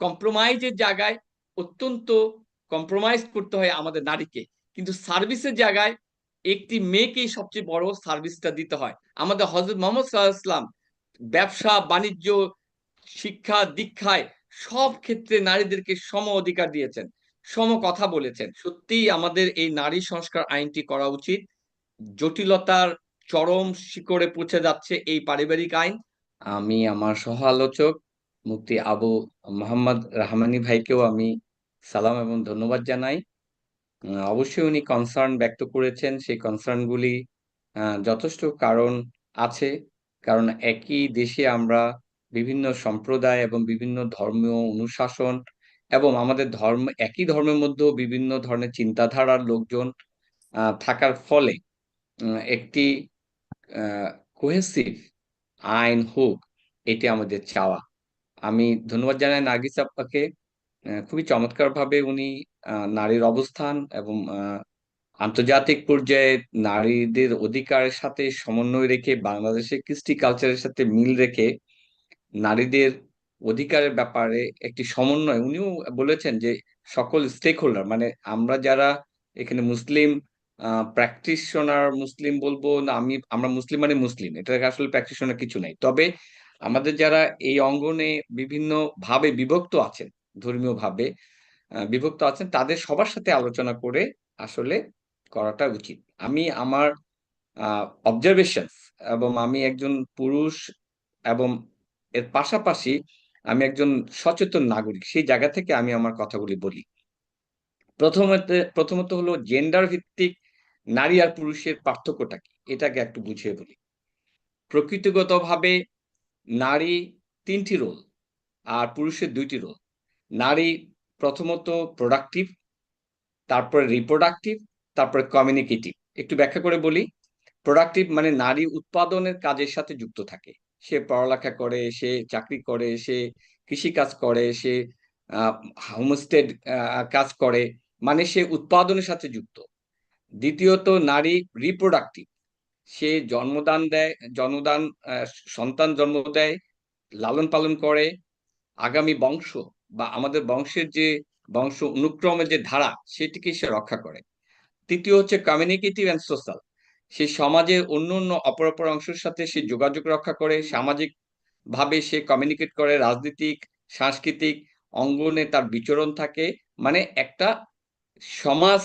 কম্প্রোমাইজের জায়গায় অত্যন্ত কম্প্রোমাইজ করতে হয় আমাদের নারীকে। কিন্তু সার্ভিসের জায়গায় একটি মেয়েকেই সবচেয়ে বড় সার্ভিসটা দিতে হয়। আমাদের হজরত মোহাম্মদ সাল্লাহাম ব্যবসা, বাণিজ্য, শিক্ষা, দীক্ষায় সব ক্ষেত্রে নারীদেরকে সম অধিকার দিয়েছেন, সম কথা বলেছেন। সত্যিই আমাদের এই নারী সংস্কার আইনটি করা উচিত। জটিলতার চরম শিকড়ে পৌঁছে যাচ্ছে এই পারিবারিক আইন। আমি আমার সহ আলোচক মুক্তি আবু মোহাম্মদ রহমানি ভাইকেও আমি সালাম এবং ধন্যবাদ জানাই। অবশ্যই উনি কনসার্ন ব্যক্ত করেছেন। সেই কনসার্নগুলি যথেষ্ট কারণ আছে। কারণ একই দেশে আমরা বিভিন্ন সম্প্রদায় এবং বিভিন্ন ধর্মীয় অনুশাসন এবং আমাদের ধর্ম, একই ধর্মের মধ্যেও বিভিন্ন ধরনের চিন্তাধারার লোকজন থাকার ফলে একটি কোহেসিভ আইন হোক, এটি আমাদের চাওয়া। আমি ধন্যবাদ জানাই নার্গিস আপাকে। খুবই চমৎকারভাবে উনি নারীর অবস্থান এবং আন্তর্জাতিক পর্যায়ে নারীদের অধিকারের সাথে সমন্বয় রেখে বাংলাদেশের কৃষ্টি কালচারের সাথে মিল রেখে নারীদের অধিকারের ব্যাপারে একটি সমন্বয় উনিও বলেছেন যে সকল স্টেক হোল্ডার মানে আমরা যারা এখানে মুসলিম প্র্যাকটিশনার মুসলিম বলব না, আমি, আমরা মুসলিম মানে মুসলিম এটা আসলে প্র্যাকটিশনার কিছু নাই। তবে আমাদের যারা এই অঙ্গনে বিভিন্ন ভাবে বিভক্ত আছেন ধর্মীয় ভাবে বিভক্ত আছেন, তাদের সবার সাথে আলোচনা করে আসলে করাটা উচিত। আমি আমার অবজারভেশন এবং আমি একজন পুরুষ এবং এর পাশাপাশি আমি একজন সচেতন নাগরিক, সেই জায়গা থেকে আমি আমার কথাগুলি বলি। প্রথমত প্রথমত হলো জেন্ডার ভিত্তিক নারী আর পুরুষের পার্থক্যটা কি? এটাকে একটু বুঝিয়ে বলি। প্রকৃতিগতভাবে নারী তিনটি রোল আর পুরুষের দুইটি রোল নারী প্রথমত প্রোডাক্টিভ তারপরে রিপ্রোডাক্টিভ তারপরে কমিউনিকেটিভ একটু ব্যাখ্যা করে বলি। প্রোডাক্টিভ মানে নারী উৎপাদনের কাজের সাথে যুক্ত থাকে। সে পড়ালেখা করে, সে চাকরি করে, সে কৃষি কাজ করে, সে হোমস্টেড কাজ করে মানে সে উৎপাদনের সাথে যুক্ত। দ্বিতীয়ত নারী রিপ্রোডাক্টিভ সে জন্মদান দেয়, জন্মদান সন্তান জন্ম দেয়, লালন পালন করে। আগামী বংশ বা আমাদের বংশের যে বংশ অনুক্রমের যে ধারা, সেটিকে সে রক্ষা করে। তৃতীয় হচ্ছে কমিউনিকেটিভ অ্যান্ড সোশ্যাল সে সমাজের অন্য অন্য অপর অপর অংশের সাথে সে যোগাযোগ রক্ষা করে। সামাজিক ভাবে সে কমিউনিকেট করে, রাজনীতিক, সাংস্কৃতিক অঙ্গনে তার বিচরণ থাকে। মানে একটা সমাজ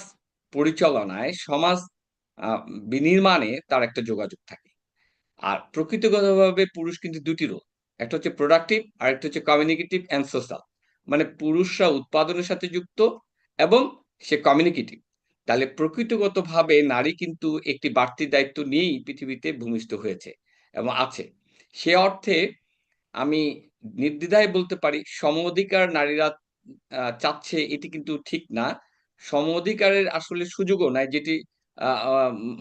পরিচালনায়, সমাজ বিনির্মাণে তার একটা যোগাযোগ থাকে। আর প্রকৃতিগতভাবে পুরুষ কিন্তু দুটি রোল একটা হচ্ছে প্রোডাক্টিভ আর একটা হচ্ছে কমিউনিকেটিভ অ্যান্ড সোশ্যাল মানে পুরুষরা উৎপাদনের সাথে যুক্ত এবং সে কমিউনিকেটিভ তাহলে প্রকৃতিগতভাবে নারী কিন্তু একটি বাড়তি দায়িত্ব নিয়েই পৃথিবীতে ভূমিষ্ঠ হয়েছে এবং আছে। সে অর্থে আমি নির্দ্বিধায় বলতে পারি, সম অধিকার নারীরা চাচ্ছে এটি কিন্তু ঠিক না। সম অধিকারের আসলে সুযোগও নাই যেটি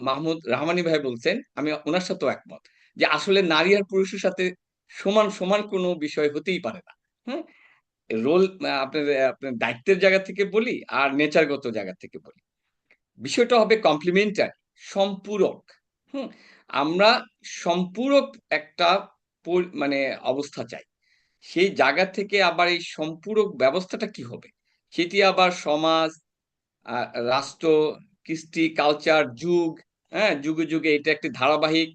মাহমুদ রহমানি ভাই বলছেন, আমি ওনার সাথেও একমত যে আসলে নারী আর পুরুষের সাথে সমান সমান কোনো বিষয় হতেই পারে না। হ্যাঁ রোল আপনার আপনার দায়িত্বের জায়গা থেকে বলি আর নেচারগত জায়গা থেকে বলি। বিষয়টা হবে কমপ্লিমেন্টারি সম্পূরক। হুম? আমরা সম্পূরক একটা মানে অবস্থা চাই। সেই জায়গা থেকে আবার এই সম্পূরক ব্যবস্থাটা কি হবে? সেটি আবার সমাজ রাষ্ট্র কৃষ্টি কালচার যুগ হ্যাঁ যুগে যুগে এটা একটি ধারাবাহিক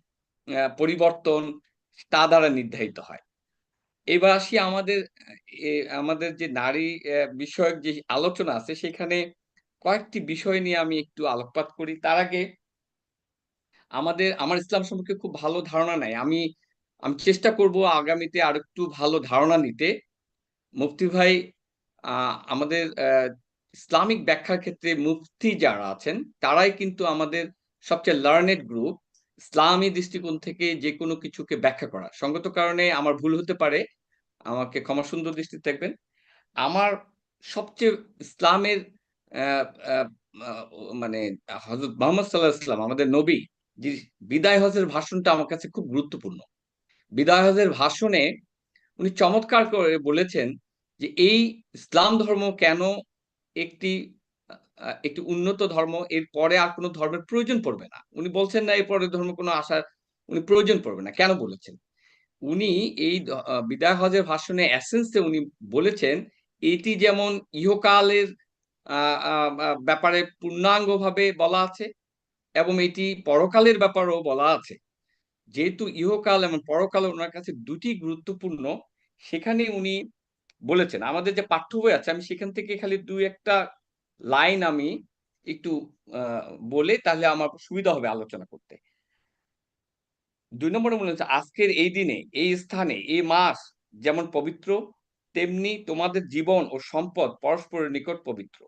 পরিবর্তন তা দ্বারা নির্ধারিত হয়। এবার আসি আমাদের আমাদের যে নারী বিষয়ক যে আলোচনা আছে, সেখানে কয়েকটি বিষয় নিয়ে আমি একটু আলোকপাত করি। তার আগে আমাদের, আমার ইসলাম সম্পর্কে খুব ভালো ধারণা নাই। আমি আমি চেষ্টা করব আগামীতে আর একটু ভালো ধারণা নিতে। মুফতি ভাই আমাদের ইসলামিক ব্যাখ্যার ক্ষেত্রে মুফতি যারা আছেন, তারাই কিন্তু আমাদের সবচেয়ে লার্নেড গ্রুপ ইসলামী দৃষ্টিকোণ থেকে যে কোনো কিছুকে ব্যাখ্যা করা। সঙ্গত কারণে আমার ভুল হতে পারে, আমাকে ক্ষমা সুন্দর দৃষ্টিতে দেখবেন। আমার সবচেয়ে ইসলামের মানে হজরত মোহাম্মদ সাল্লাহ ইসলাম আমাদের নবী বিদায় হজের ভাষণটা আমার কাছে খুব গুরুত্বপূর্ণ। বিদায় হজের ভাষণে উনি চমৎকার করে বলেছেন যে এই ইসলাম ধর্ম কেন একটি একটি উন্নত ধর্ম, এর পরে আর কোনো ধর্মের প্রয়োজন পড়বে না। উনি বলছেন না, এরপরে ধর্ম কোনো আসার উনি প্রয়োজন পড়বে না। কেন বলেছেন? উনি এই বিদায় হজের ভাষণে অ্যাসেন্সে উনি বলেছেন, এটি যেমন ইহকালের ব্যাপারে পূর্ণাঙ্গভাবে বলা আছে এবং এটি পরকালের ব্যাপারেও বলা আছে। যেহেতু ইহকাল এবং পরকাল ওনার কাছে দুটি গুরুত্বপূর্ণ, সেখানে উনি বলেছেন। আমাদের যে পাঠ্য বই আছে, আমি সেখান থেকে খালি দুই একটা লাইন আমি একটু বলে তাহলে আমার সুবিধা হবে আলোচনা করতে। দুই নম্বরে মনে হচ্ছে আজকের এই দিনে, এই স্থানে, এই মাস যেমন পবিত্র, তেমনি তোমাদের জীবন ও সম্পদ পরস্পরের নিকট পবিত্র।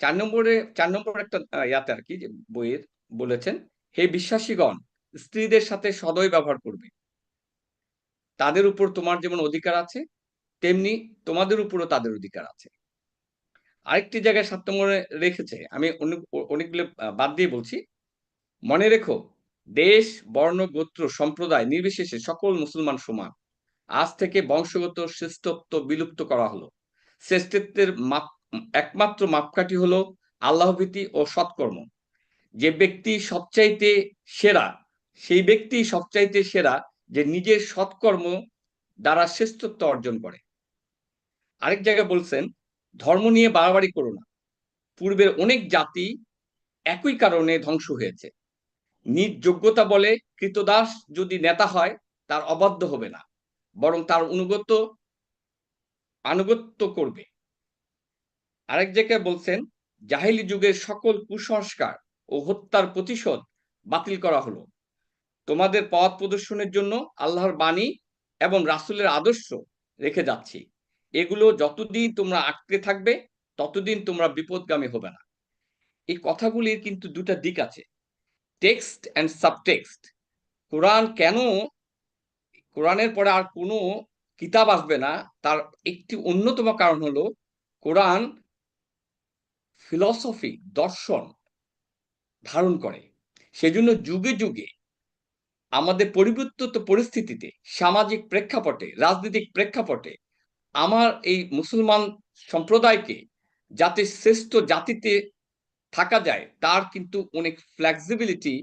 চার নম্বরে, চার নম্বর একটা ইয়াতে আর কি বইয়ের বলেছেন, হে বিশ্বাসীগণ, স্ত্রীদের সাথে সদয় ব্যবহার করবে। তাদের উপর তোমার যেমন অধিকার আছে তেমনি তোমাদের উপরও তাদের অধিকার আছে। আরেকটি জায়গায় সাত রেখেছে, আমি অনেকগুলো বাদ দিয়ে বলছি। মনে রেখো, দেশ, বর্ণ, গোত্র, সম্প্রদায় নির্বিশেষে সকল মুসলমান সমান। আজ থেকে বংশগত শ্রেষ্ঠত্ব বিলুপ্ত করা হলো। শ্রেষ্ঠত্বের মাপ, একমাত্র মাপকাঠি হলো আল্লাহভীতি ও সৎকর্ম। যে ব্যক্তি সবচাইতে সেরা, সেই ব্যক্তি সবচাইতে সেরা যে নিজের সৎকর্ম দ্বারা শ্রেষ্ঠত্ব অর্জন করে। আরেক জায়গায় বলছেন, ধর্ম নিয়ে বাড়াবাড়ি করো না। পূর্বের অনেক জাতি একই কারণে ধ্বংস হয়েছে। নিজ যোগ্যতা বলে কৃতদাস যদি নেতা হয়, তার অবাধ্য হবে না, বরং তার অনুগত আনুগত্য করবে। আরেক জায়গায় বলছেন, জাহিলি যুগের সকল কুসংস্কার ও হত্যার প্রতিশোধ বাতিল করা হলো। তোমাদের পথ প্রদর্শনের জন্য আল্লাহর বাণী এবং রাসুলের আদর্শ রেখে যাচ্ছি। এগুলো যতদিন তোমরা আটকে থাকবে, ততদিন তোমরা বিপদগামী হবে না। এই কথাগুলির কিন্তু দুটা দিক আছে। Text and subtext. কোরআন কেন, কোরআনের পরে আর কোনো কিতাব আসবে না, তার একটি অন্যতম কারণ হলো কোরআন ফিলসফি, দর্শন ধারণ করে। সেজন্য যুগে যুগে আমাদের পরিবর্তিত পরিস্থিতিতে সামাজিক প্রেক্ষাপটে, রাজনৈতিক প্রেক্ষাপটে আমার এই মুসলমান সম্প্রদায়কে যাতে শ্রেষ্ঠ জাতিতে থাকা যায়, তার কিন্তু অনেক ফ্লেক্সিবিলিটি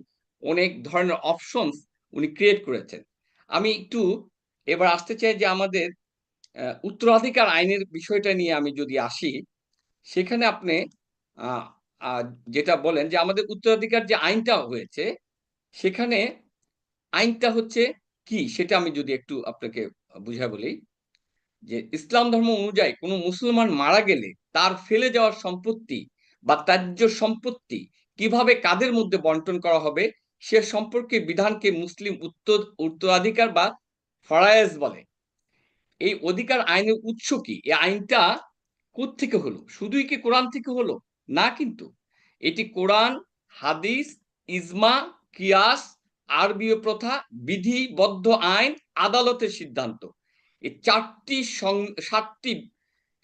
অনেক ধরনের অপশনস উনি ক্রিয়েট করেছেন। আমি একটু এবার আসতে চাই যে আমাদের উত্তরাধিকার আইনের বিষয়টা নিয়ে আমি যদি আসি, সেখানে আপনি যেটা বলেন যে আমাদের উত্তরাধিকার যে আইনটা হয়েছে, সেখানে আইনটা হচ্ছে কি? সেটা আমি যদি একটু আপনাকে বুঝা বলি। যে ইসলাম ধর্ম অনুযায়ী কোনো মুসলমান মারা গেলে তার ফেলে যাওয়ার সম্পত্তি বা ত্যায্য সম্পত্তি কীভাবে কাদের মধ্যে বন্টন করা হবে সে সম্পর্কে বিধানকে মুসলিম উত্তর, উত্তরাধিকার বা ফরায়েজ বলে। এই অধিকার আইনের উৎস কি? এই আইনটা থেকে হলো? শুধুই কি কোরআন থেকে হলো? না কিন্তু। এটি কোরআন, হাদিস, ইজমা, কিয়াস, আরবীয় প্রথা, বিধিবদ্ধ আইন, আদালতের সিদ্ধান্ত। এই চারটি সাতটি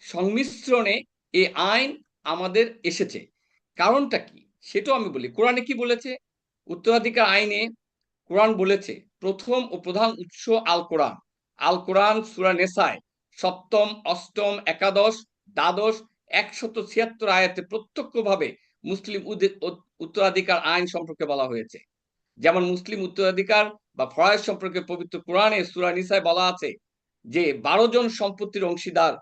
সংমিশ্রণে এই আইন আমাদের এসেছে। কারণটা কি? সেটাও আমি বলি। কোরআনে কি বলেছে? উত্তরাধিকার আইনে কোরআন বলেছে, প্রথম ও প্রধান উৎস আল কোরআন আল কোরআন সুরা নেসায় সপ্তম, অষ্টম, একাদশ, দ্বাদশ, একশত ছিয়াত্তর আয়াতে প্রত্যক্ষভাবে মুসলিম উত্তরাধিকার আইন সম্পর্কে বলা হয়েছে। যেমন মুসলিম উত্তরাধিকার বা ফরাজ সম্পর্কে পবিত্র কোরআনে সুরা নিসায় বলা আছে যে বারো জন সম্পত্তির অংশীদার,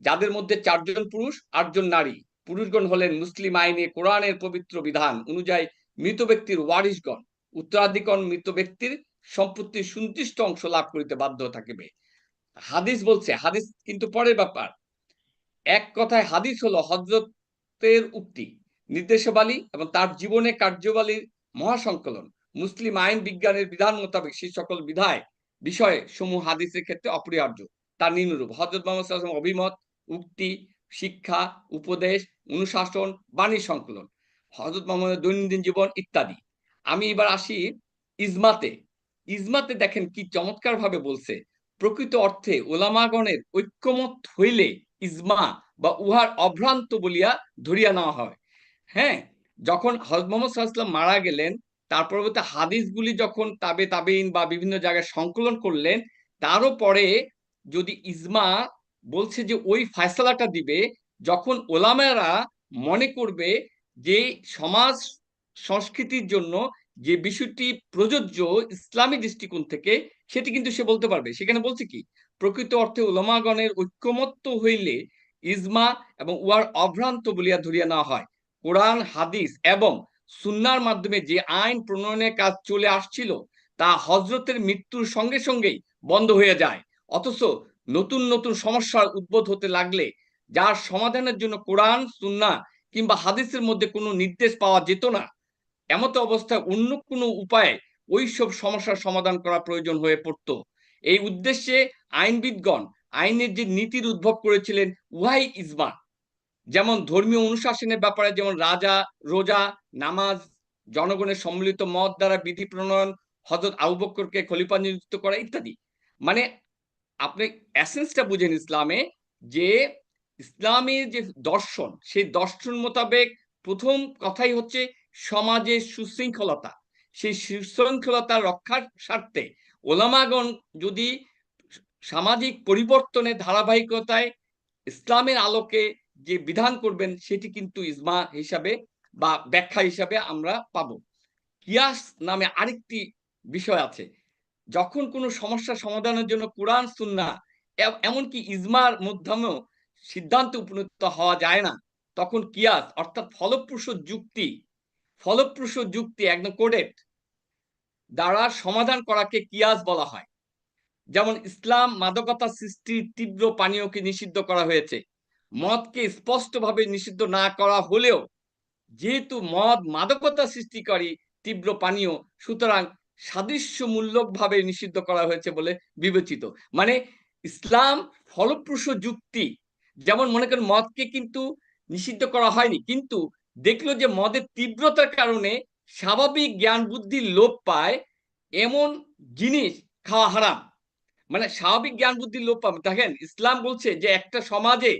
যাদের মধ্যে চারজন পুরুষ, আটজন নারী। পুরুষগণ হলেন মুসলিম আইনে কোরআনের পবিত্র বিধান অনুযায়ী মৃত ব্যক্তির ওয়ারিশগণ। উত্তরাধিকর মৃত ব্যক্তির সম্পত্তির সুনির্দিষ্ট অংশ লাভ করিতে বাধ্য থাকিবে। হাদিস বলছে, হাদিস কিন্তু পরের ব্যাপার। এক কথায় হাদিস হলো হজরতের উক্তি, নির্দেশবালী এবং তার জীবনে কার্যবালীর মহাসংকলন। মুসলিম আইন বিজ্ঞানের বিধান মোতাবেক সেই সকল বিধায় বিষয়ে সমূহ হাদিসের ক্ষেত্রে অপরিহার্য। তার নিম্নরূপ। হজরত মোহাম্মদ অভিমত, উক্তি, শিক্ষা, উপদেশ, অনুশাসন, বাণী সংকলন হজরত মোহাম্মদের দৈনন্দিন জীবন ইত্যাদি। আমি এবার আসি ইজমাতে। ইজমাতে দেখেন কি চমৎকার ভাবে বলছে। প্রকৃত অর্থে ওলামাগণের ঐক্যমত হইলে ইজমা বা উহার অভ্রান্ত বলিয়া ধরিয়া নেওয়া হয়। হ্যাঁ যখন হজরত মোহাম্মদ মারা গেলেন তার পরবর্তী হাদিসগুলি যখন তাবে তাবেইন বা বিভিন্ন জায়গায় সংকলন করলেন, তারও পরে যদি ইজমা বলছে যে ওই ফয়সালাটা দিবে, যখন ওলামেরা মনে করবে যে সমাজ সংস্কৃতির জন্য যে বিষয়টি প্রযোজ্য ইসলামী দৃষ্টিকোণ থেকে, সেটি কিন্তু সে বলতে পারবে। সেখানে বলছে কি, প্রকৃত অর্থে ওলামাগণের ঐক্যমত্য হইলে ইজমা এবং উহার অভ্রান্ত বলিয়া ধরিয়া নেওয়া হয়। কোরআন, হাদিস এবং সুন্নার মাধ্যমে যে আইন প্রণয়নের কাজ চলে আসছিল, তা হজরতের মৃত্যুর সঙ্গে সঙ্গেই বন্ধ হয়ে যায়। অথচ নতুন নতুন সমস্যার উদ্ভব হতে লাগলে যার সমাধানের জন্য কোরআন, সুন্না কিংবা হাদিসের মধ্যে কোনো নির্দেশ পাওয়া যেত না, এমত অবস্থায় অন্য কোনো উপায়ে ওই সব সমস্যার সমাধান করা প্রয়োজন হয়ে পড়ত। এই উদ্দেশ্যে আইনবিদগণ আইনের যে নীতির উদ্ভব করেছিলেন উহাই ইজমা যেমন ধর্মীয় অনুশাসনের ব্যাপারে, যেমন রাজা, রোজা, নামাজ, জনগণের সম্মিলিত মত দ্বারা বিধি প্রণয়ন হজরত আবু বক্করকে খলিফা নিযুক্ত করা ইত্যাদি। মানে আপনি এসেন্সটা বুঝেন ইসলামে যে ইসলামের যে দর্শন, সেই দর্শন মোতাবেক প্রথম কথাই হচ্ছে সমাজের সুশৃঙ্খলতা। সেই সুশৃঙ্খলতা রক্ষার স্বার্থে ওলামাগণ যদি সামাজিক পরিবর্তনের ধারাবাহিকতায় ইসলামের আলোকে যে বিধান করবেন সেটি কিন্তু ইজমা হিসাবে বা ব্যাখ্যা হিসাবে আমরা পাব। কিয়াস নামে আরেকটি বিষয় আছে। যখন কোনো সমস্যা সমাধানের জন্য কোরআন, সুন্না এমনকি ইজমার মাধ্যমেও সিদ্ধান্তে উপনীত হওয়া যায় না, তখন কিয়াস অর্থাৎ ফলপ্রসূ যুক্তি ফলপ্রসূ যুক্তি একদম কোডেট দ্বারা সমাধান করাকে কিয়াস বলা হয়। যেমন ইসলাম মাদকতা সৃষ্টির তীব্র পানীয়কে নিষিদ্ধ করা হয়েছে। মদকে স্পষ্টভাবে নিষিদ্ধ না করা হলেও যেহেতু মদ মাদকতা সৃষ্টিকারী তীব্র পানীয়, সুতরাং সাদৃশ্যমূলক ভাবে নিষিদ্ধ করা হয়েছে বলে বিবেচিত। মানে ইসলাম ফলপ্রসূ যুক্তি। যেমন মনে করেন মদকে কিন্তু নিষিদ্ধ করা হয়নি, কিন্তু দেখল যে মদের তীব্রতার কারণে স্বাভাবিক জ্ঞান বুদ্ধির লোপ পায় এমন জিনিস খাওয়া হারাম। মানে স্বাভাবিক জ্ঞান বুদ্ধির লোপ পাবে দেখেন ইসলাম বলছে যে একটা সমাজে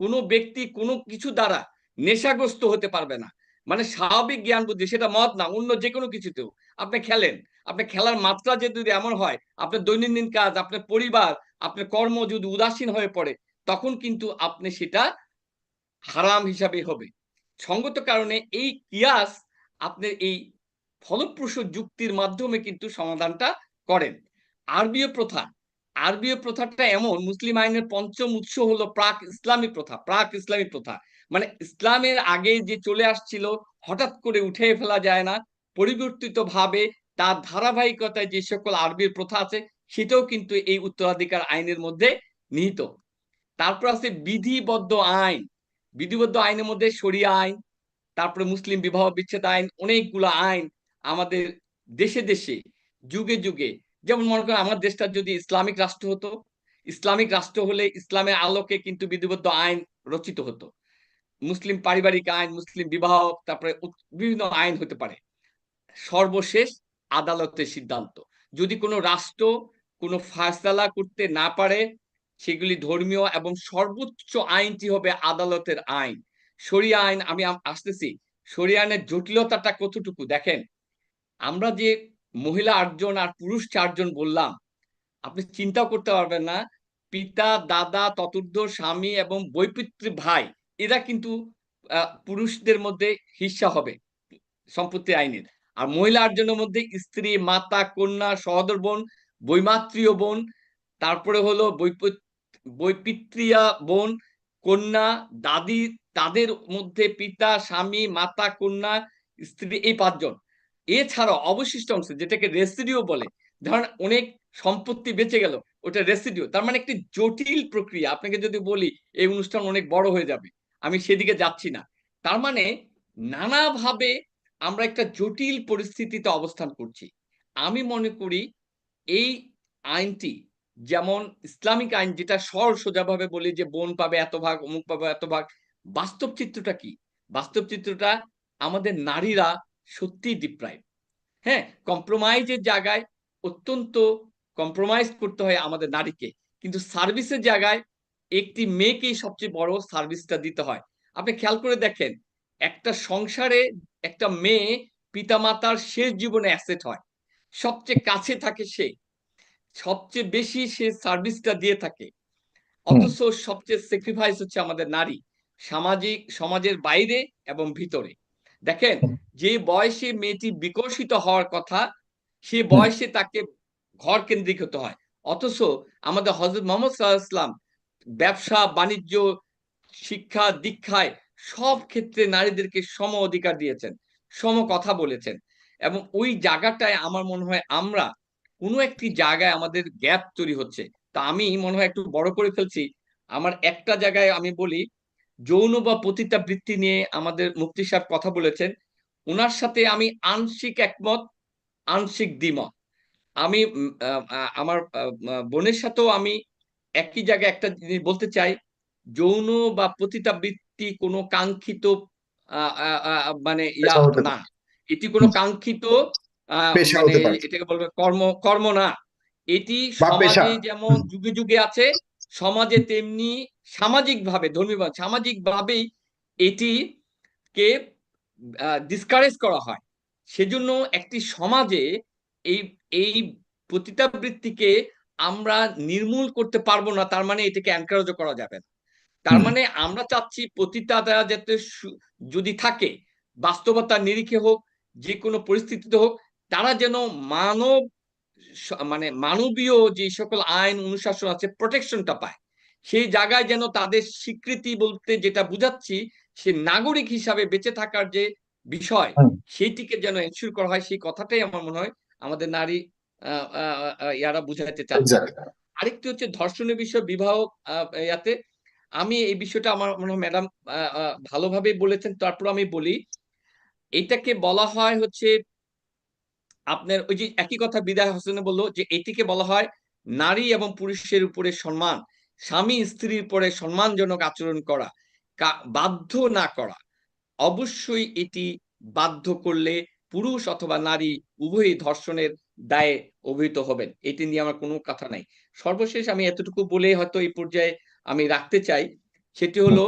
কোনো ব্যক্তি কোনো কিছু দ্বারা নেশাগ্রস্ত হতে পারবে না। মানে স্বাভাবিক জ্ঞান বুদ্ধি, সেটা মত না, অন্য যে কোনো কিছুতেও। আপনি খেলেন, আপনি খেলার মাত্রা যে যদি এমন হয়, আপনার দৈনন্দিন কাজ, আপনার পরিবার, আপনার কর্ম যদি উদাসীন হয়ে পড়ে, তখন কিন্তু আপনি সেটা হারাম হিসাবে হবে। সঙ্গত কারণে এই কিয়াস আপনার এই ফলপ্রসূ যুক্তির মাধ্যমে কিন্তু সমাধানটা করেন। আরবীয় প্রথা আরবীয় প্রথাটা এমন, মুসলিম আইনের পঞ্চম উৎস হলো প্রাক ইসলামী প্রথা, প্রাক ইসলামী প্রথা। মানে ইসলামের আগে যে চলে আসছিল, হঠাৎ করে উঠে ফেলা যায় না। পরিবর্তিত ভাবে তার ধারাবাহিকতায় যে সকল আরবির প্রথা আছে, সেটাও কিন্তু এই উত্তরাধিকার আইনের মধ্যে নিহিত। তারপর আছে বিধিবদ্ধ আইন। বিধিবদ্ধ আইনের মধ্যে সরিয়া আইন, তারপরে মুসলিম বিবাহ বিচ্ছেদ আইন, অনেকগুলো আইন আমাদের দেশে দেশে, যুগে যুগে যেমন মনে করেন আমার দেশটা যদি ইসলামিক রাষ্ট্র হতো, ইসলামিক রাষ্ট্র হলে ইসলামের আলোকে কিন্তু বিধিবদ্ধ আইন রচিত হতো। মুসলিম পারিবারিক আইন, মুসলিম বিবাহ, তারপরে বিভিন্ন আইন হতে পারে। সর্বশেষ আদালতের সিদ্ধান্ত। যদি কোনো রাষ্ট্র কোনো ফায়সালা করতে না পারে, সেগুলি ধর্মীয় এবং সর্বোচ্চ আইনটি হবে আদালতের আইন। সরিয়া আইন, আমি আসতেছি। সরিয়া আইনের জটিলতাটা কতটুকু? দেখেন, আমরা যে মহিলা আটজন আর পুরুষ চারজন বললাম। আপনি চিন্তাও করতে পারবেন না, পিতা, দাদা, চতুর্থ, স্বামী এবং বৈপিত্র ভাই, এরা কিন্তু পুরুষদের মধ্যে হিস্সা হবে, সম্পত্তি আইনের। আর মহিলা আটজনের মধ্যে স্ত্রী, মাতা, কন্যা, সহদর বোন বৈমাত্রীয় বোন, তারপরে হলো বৈপিত্রিয়া বোন, কন্যা, দাদি, তাদের মধ্যে পিতা, স্বামী, মাতা, কন্যা, স্ত্রী, এই পাঁচজন। এছাড়াও অবশিষ্ট অংশ, যেটাকে রেসিডিও বলে, ধরেন অনেক সম্পত্তি বেঁচে গেল, ওটা রেসিডিও তার মানে একটি জটিল প্রক্রিয়া। আপনাকে যদি বলি, এই অনুষ্ঠান অনেক বড় হয়ে যাবে, আমি সেদিকে যাচ্ছি না। তার মানে নানাভাবে আমরা একটা জটিল পরিস্থিতিতে অবস্থান করছি। আমি মনে করি এই আইনটি, যেমন ইসলামিক আইন, যেটা সর সোজাভাবে বলি যে, বোন পাবে এত ভাগ, অমুক পাবে এত ভাগ, বাস্তব চিত্রটা কি? বাস্তব চিত্রটা আমাদের নারীরা সত্যি ডিপ্রাইভ হ্যাঁ কম্প্রোমাইজের জায়গায় অত্যন্ত কম্প্রোমাইজ করতে হয় আমাদের নারীকে। কিন্তু সার্ভিসের জায়গায় একটি মেয়েকেই সবচেয়ে বড় সার্ভিসটা দিতে হয়। আপনি খেয়াল করে দেখেন একটা সংসারে একটা মেয়ে পিতামাতার শেষ জীবনে অ্যাসেট হয়। সবচেয়ে কাছে থাকে সে। সবচেয়ে বেশি সে সার্ভিসটা দিয়ে থাকে। অথচ সবচেয়ে স্যাক্রিফাইস হচ্ছে আমাদের নারী। সামাজিক সমাজের বাইরে এবং ভিতরে। দেখেন, যে বয়সে মেয়েটি বিকশিত হওয়ার কথা, সে বয়সে তাকে ঘর কেন্দ্রিক হতে হয়। অথচ আমাদের হজরত মোহাম্মদ সাল্লাহ ইসলাম ব্যবসা, বাণিজ্য, শিক্ষা, দীক্ষায় সব ক্ষেত্রে নারীদেরকে সম অধিকার দিয়েছেন, সম কথা বলেছেন। এবং ওই জায়গাটায় আমার মনে হয় আমরা কোনো একটি জায়গায় আমাদের গ্যাপ তৈরি হচ্ছে। তা আমি মনে হয় একটু বড় করে ফেলছি। আমার একটা জায়গায় আমি বলি যৌন বা পতিতা বৃত্তি নিয়ে আমাদের মুফতি সাহেব কথা বলেছেন। ওনার সাথে আমি আংশিক একমত আংশিক দ্বিমত। আমি আমার বোনের সাথেও আমি একই জায়গায় একটা জিনিস বলতে চাই। যৌন বা পতিতাবৃত্তি কোনো কাঙ্ক্ষিত মানে ইয়া না। এটি কোনো কাঙ্ক্ষিত মানে। এটাকে বলবে কর্ম কর্ম না। এটি সমাজে যেমন যুগে যুগে আছে সমাজে তেমনি সামাজিকভাবে ধর্মীয় সামাজিক ভাবেই এটি কে ডিসকারেজ করা হয়। সেজন্য একটি সমাজে এই এই পতিতাবৃত্তিকে আমরা নির্মূল করতে পারব না তার মানে এটাকে এনকারেজও করা যাবে না। তার মানে আমরা চাচ্ছি পতিতাটা যাতে যদি থাকে বাস্তবতার নিরিখে হোক যে কোনো পরিস্থিতিতে হোক তারা যেন মানব মানে মানবীয় যে সকল আইন অনুশাসন আছে প্রোটেকশনটা পায়। সেই জায়গায় যেন তাদের স্বীকৃতি বলতে যেটা বুঝাচ্ছি সে নাগরিক হিসাবে বেঁচে থাকার যে বিষয় সেইটিকে যেন এনশিওর করা হয় সেই কথাটাই আমার মনে হয় আমাদের নারী ইয়ারা বুঝাইতে চাচ্ছে। আরেকটি হচ্ছে ধর্ষণের বিষয় বিবাহ ইয়াতে। আমি এই বিষয়টা আমার মনে হয় ম্যাডাম ভালোভাবে বলেছেন তারপর আমি বলি এটাকে বলা হয় হচ্ছে আপনার ওই যে একই কথা বিদায় হোসেনে বলল যে এটিকে বলা হয় নারী এবং পুরুষের উপরে সম্মান, স্বামী স্ত্রীর উপরে সম্মানজনক আচরণ করা বাধ্য না করা। অবশ্যই এটি বাধ্য করলে পুরুষ অথবা নারী উভয়ই ধর্ষণের দায়ে অভিহিত হবেন। এটি নিয়ে আমার কোনো কথা নাই। সর্বশেষ আমি এতটুকু বলে হয়তো এই পর্যায়ে আমি রাখতে চাই। সেটি হলো,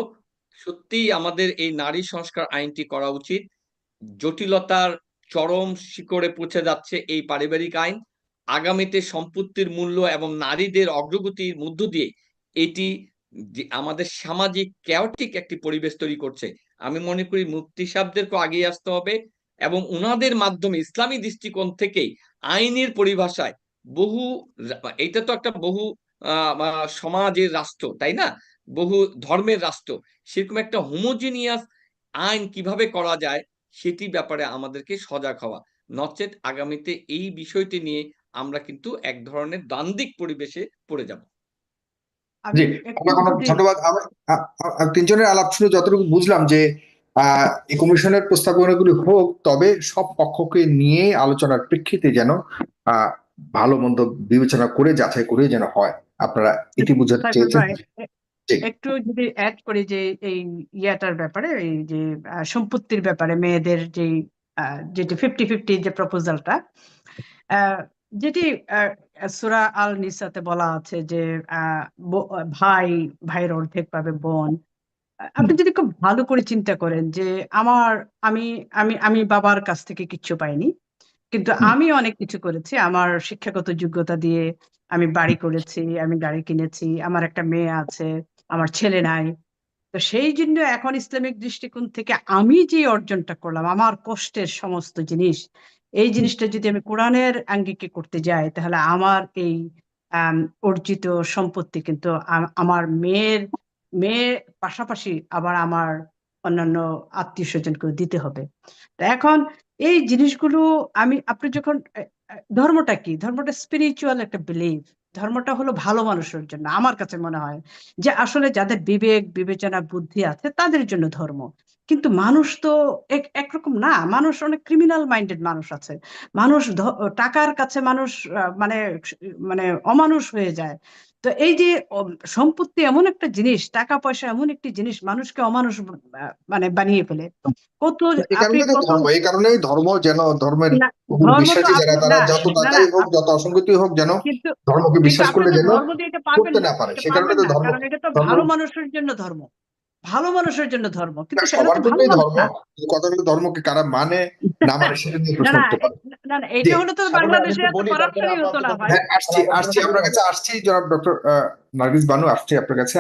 সত্যিই আমাদের এই নারী সংস্কার আইনটি করা উচিত। জটিলতার চরম শিখরে পৌঁছে যাচ্ছে এই পারিবারিক আইন। আগামীতে সম্পত্তির মূল্য এবং নারীদের অগ্রগতির মধ্য দিয়ে এটি আমাদের সামাজিক ক্যাওটিক একটি পরিবেশ তৈরি করছে। আমি মনে করি মুফতি সাহেবদেরকে আগিয়ে আসতে হবে এবং উনাদের মাধ্যমে ইসলামী দৃষ্টিকোণ থেকেই আইনের পরিভাষায় বহু এটা তো একটা বহু সমাজের রাষ্ট্র, তাই না? বহু ধর্মের রাষ্ট্র। সেরকম একটা হোমোজিনিয়াস আইন কীভাবে করা যায় সেটি ব্যাপারে আমাদেরকে সজাগ হওয়া। নচেত আগামীতে এই বিষয়টি নিয়ে আমরা কিন্তু এক ধরনের দ্বান্দ্বিক পরিবেশে পড়ে যাব। জি ধন্যবাদ। তিনজনের আলাপ শুনে যতটুকু বুঝলাম যে আহ এই কমিশনের প্রস্তাবনাগুলি হোক তবে সব পক্ষকে নিয়ে আলোচনার প্রেক্ষিতে যেন আহ ভালো মন্দ বিবেচনা করে যাচাই করে যেন হয়। আপনারা এটি বোঝাতে চেয়েছেন। একটু যদি অ্যাড করি যে এই ইয়াটার ব্যাপারে এই যে সম্পত্তির ব্যাপারে মেয়েদের যে যেটি ফিফটি ফিফটি যে প্রপোজালটা যেটি সুরা আল নিসাতে বলা আছে যে ভাই ভাইয়ের অর্ধেক পাবে বোন। আপনি যদি খুব ভালো করে চিন্তা করেন যে আমার আমি আমি আমি বাবার কাছ থেকে কিচ্ছু পাইনি কিন্তু আমি অনেক কিছু করেছি। আমার শিক্ষাগত যোগ্যতা দিয়ে আমি বাড়ি করেছি আমি গাড়ি কিনেছি আমার একটা মেয়ে আছে আমার ছেলে নাই। তো সেই জন্য এখন ইসলামিক দৃষ্টিকোণ থেকে আমি যে অর্জনটা করলাম, আমার কষ্টের সমস্ত জিনিস, এই জিনিসটা যদি আমি কোরআনের আঙ্গিকে করতে যাই, তাহলে আমার এই অর্জিত সম্পত্তি কিন্তু আমার মেয়ের মেয়ের পাশাপাশি আবার আমার অন্যান্য আত্মীয় স্বজনকেও দিতে হবে। তা এখন এই জিনিসগুলো আমি, আপনি যখন ধর্মটা কি? ধর্মটা স্পিরিচুয়াল একটা বিলিভ ধর্মটা হলো ভালো মানুষের জন্য, আমার কাছে মনে হয় যে আসলে যাদের বিবেক, বিবেচনা, বুদ্ধি আছে তাদের জন্য ধর্ম। কিন্তু মানুষ তো এক, একরকম না, মানুষ অনেক ক্রিমিনাল মাইন্ডেড মানুষ আছে। মানুষ টাকার কাছে মানুষ মানে মানে অমানুষ হয়ে যায়। তো এই যে সম্পত্তি এমন একটা জিনিস টাকা পয়সা এমন একটি জিনিস মানুষকে অমানুষ মানে বানিয়ে ফেলে। কত এই কারণে ধর্ম ধর্ম যেন ধর্মের বিশ্বাসী যারা তারা যত না, হোক যত অসঙ্গতি হোক যেন ধর্মকে বিশ্বাস করলে যেন করতে না পারে। সে কারণে তো ধর্ম এটা তো ভালো মানুষের জন্য ধর্ম। ভালো মানুষের জন্য ধর্ম কিন্তু না ধর্মকে কারা মানে না মানে সেটা নিয়ে প্রশ্ন করতে পারে। না না এটা। হলে তো বাংলাদেশে করাপশনই হতো না ভাই। হ্যাঁ আসছি আসছি আপনার কাছে আসছি জনাব ডক্টর নার্গিস বানু আসছি আপনার কাছে।